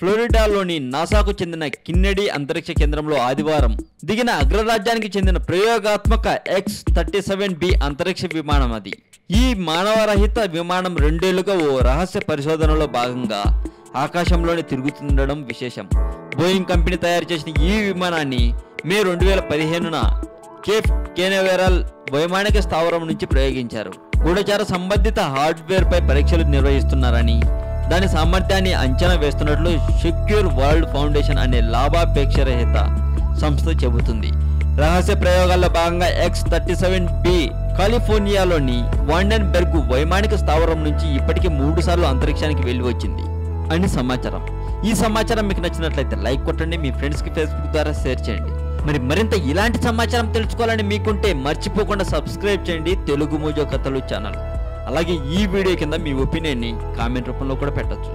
ఫ్లోరిడాలోని నాసాకు చెందిన కిన్నెడీ అంతరిక్ష కేంద్రంలో ఆదివారం దిగిన అగ్రరాజ్యానికి చెందిన ప్రయోగాత్మక ఎక్స్ థర్టీ సెవెన్ బి అంతరిక్ష విమానం అది. ఈ మానవరహిత విమానం రెండేళ్ళుగా ఓ రహస్య పరిశోధనలో భాగంగా ఆకాశంలోనే తిరుగుతుండడం విశేషం. బోయింగ్ కంపెనీ తయారు చేసిన ఈ విమానాన్ని మే రెండు వేల పదిహేనున కేఫ్ కేనవేరల్ వైమానిక స్థావరం నుంచి ప్రయోగించారు. గూఢచార సంబంధిత హార్డ్వేర్ పై పరీక్షలు నిర్వహిస్తున్నారని దాని సామర్థ్యాన్ని అంచనా వేస్తున్నట్లు సెక్యూర్ వరల్డ్ ఫౌండేషన్ అనే లాభాపేక్షరహిత సంస్థ చెబుతుంది. రహస్య ప్రయోగాల్లో భాగంగా ఎక్స్ థర్టీ సెవెన్ బి కాలిఫోర్నియాలోని వాండెన్బెర్గ్ వైమానిక స్థావరం నుంచి ఇప్పటికే మూడు సార్లు అంతరిక్షానికి వెళ్ళి వచ్చింది అని సమాచారం. ఈ సమాచారం మీకు నచ్చినట్లయితే లైక్ కొట్టండి మీ ఫ్రెండ్స్కి ఫేస్బుక్ ద్వారా షేర్ చేయండి. మరి మరింత ఇలాంటి సమాచారం తెలుసుకోవాలని మీకుంటే మర్చిపోకుండా సబ్స్క్రైబ్ చేయండి. తెలుగు మూజో కథలు ఛానల్. అలాగే ఈ వీడియో కింద మీ ఒపీనియన్ని కామెంట్ రూపంలో కూడా పెట్టొచ్చు.